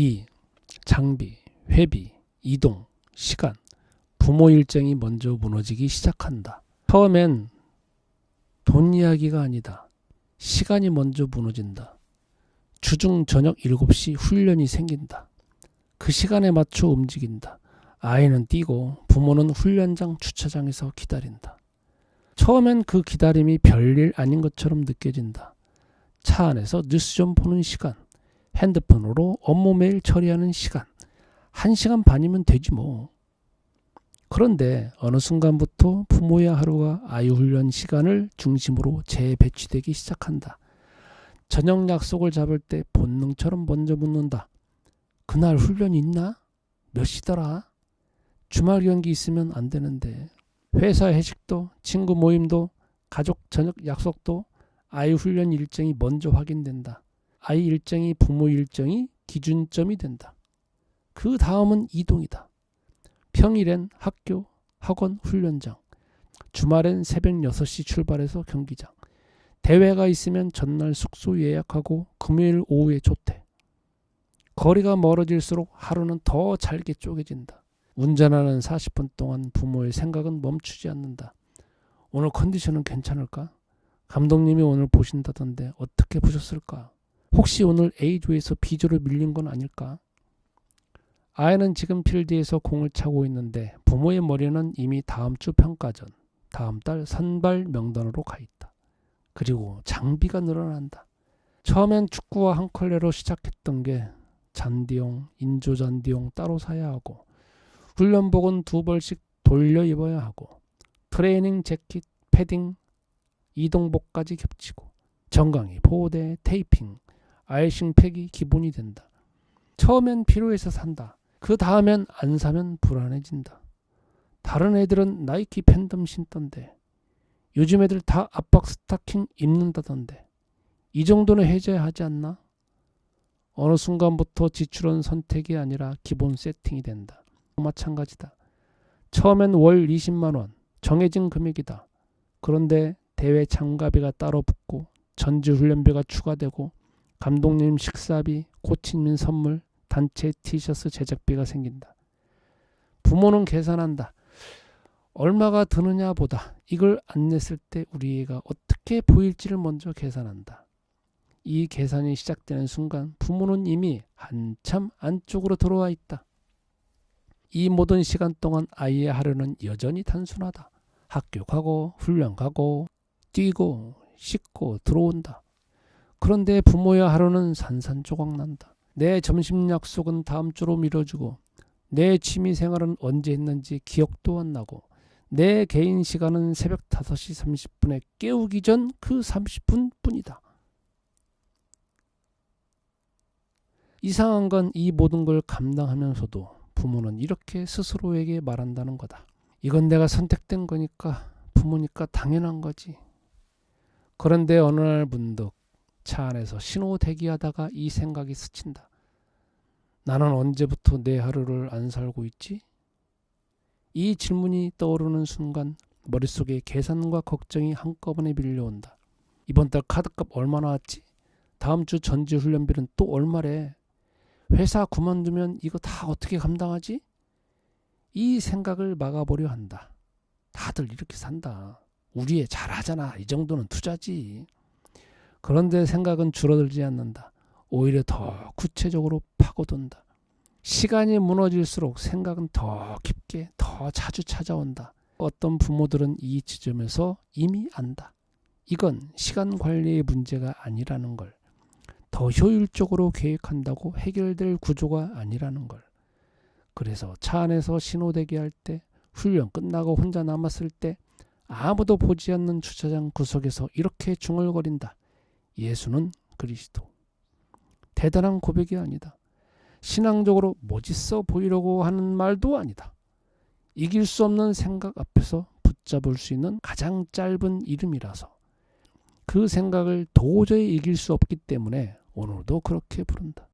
이 장비, 회비, 이동, 시간, 부모 일정이 먼저 무너지기 시작한다. 처음엔 돈 이야기가 아니다. 시간이 먼저 무너진다. 주중 저녁 7시 훈련이 생긴다. 그 시간에 맞춰 움직인다. 아이는 뛰고 부모는 훈련장 주차장에서 기다린다. 처음엔 그 기다림이 별일 아닌 것처럼 느껴진다. 차 안에서 뉴스 좀 보는 시간, 핸드폰으로 업무 메일 처리하는 시간, 한 시간 반이면 되지 뭐. 그런데 어느 순간부터 부모의 하루가 아이 훈련 시간을 중심으로 재배치되기 시작한다. 저녁 약속을 잡을 때 본능처럼 먼저 묻는다. 그날 훈련이 있나? 몇 시더라? 주말 경기 있으면 안 되는데. 회사 회식도, 친구 모임도, 가족 저녁 약속도 아이 훈련 일정이 먼저 확인된다. 아이 일정이 부모 일정이 기준점이 된다. 그 다음은 이동이다. 평일엔 학교, 학원, 훈련장. 주말엔 새벽 6시 출발해서 경기장. 대회가 있으면 전날 숙소 예약하고 금요일 오후에 조퇴. 거리가 멀어질수록 하루는 더 잘게 쪼개진다. 운전하는 40분 동안 부모의 생각은 멈추지 않는다. 오늘 컨디션은 괜찮을까? 감독님이 오늘 보신다던데 어떻게 보셨을까? 혹시 오늘 A조에서 B조로 밀린 건 아닐까? 아이는 지금 필드에서 공을 차고 있는데 부모의 머리는 이미 다음 주 평가전, 다음 달 선발 명단으로 가 있다. 그리고 장비가 늘어난다. 처음엔 축구와 한 컬레로 시작했던 게 잔디용, 인조 잔디용 따로 사야 하고 훈련복은 두 벌씩 돌려 입어야 하고 트레이닝 재킷, 패딩, 이동복까지 겹치고 정강이, 보호대, 테이핑, 아이싱 팩이 기본이 된다. 처음엔 필요해서 산다. 그 다음엔 안 사면 불안해진다. 다른 애들은 나이키 팬덤 신던데 요즘 애들 다 압박 스타킹 입는다던데 이 정도는 해줘야 하지 않나? 어느 순간부터 지출은 선택이 아니라 기본 세팅이 된다. 마찬가지다. 처음엔 월 20만 원 정해진 금액이다. 그런데 대회 참가비가 따로 붙고 전지 훈련비가 추가되고 감독님 식사비, 코치님 선물, 단체 티셔츠 제작비가 생긴다. 부모는 계산한다. 얼마가 드느냐 보다 이걸 안 냈을 때 우리 애가 어떻게 보일지를 먼저 계산한다. 이 계산이 시작되는 순간 부모는 이미 한참 안쪽으로 들어와 있다. 이 모든 시간 동안 아이의 하루는 여전히 단순하다. 학교 가고 훈련 가고 뛰고 씻고 들어온다. 그런데 부모의 하루는 산산조각 난다. 내 점심 약속은 다음 주로 미뤄주고 내 취미 생활은 언제 했는지 기억도 안 나고 내 개인 시간은 새벽 5시 30분에 깨우기 전 그 30분 뿐이다. 이상한 건 이 모든 걸 감당하면서도 부모는 이렇게 스스로에게 말한다는 거다. 이건 내가 선택된 거니까 부모니까 당연한 거지. 그런데 어느 날 문득 차 안에서 신호 대기하다가 이 생각이 스친다. 나는 언제부터 내 하루를 안 살고 있지? 이 질문이 떠오르는 순간 머릿속에 계산과 걱정이 한꺼번에 밀려온다. 이번 달 카드값 얼마 나왔지? 다음 주 전지 훈련비는 또 얼마래? 회사 그만두면 이거 다 어떻게 감당하지? 이 생각을 막아보려 한다. 다들 이렇게 산다. 우리 애 잘하잖아. 이 정도는 투자지. 그런데 생각은 줄어들지 않는다. 오히려 더 구체적으로 파고든다. 시간이 무너질수록 생각은 더 깊게, 더 자주 찾아온다. 어떤 부모들은 이 지점에서 이미 안다. 이건 시간 관리의 문제가 아니라는 걸. 더 효율적으로 계획한다고 해결될 구조가 아니라는 걸. 그래서 차 안에서 신호대기 할 때, 훈련 끝나고 혼자 남았을 때, 아무도 보지 않는 주차장 구석에서 이렇게 중얼거린다. 예수는 그리스도. 대단한 고백이 아니다. 신앙적으로 멋있어 보이려고 하는 말도 아니다. 이길 수 없는 생각 앞에서 붙잡을 수 있는 가장 짧은 이름이라서 그 생각을 도저히 이길 수 없기 때문에 오늘도 그렇게 부른다.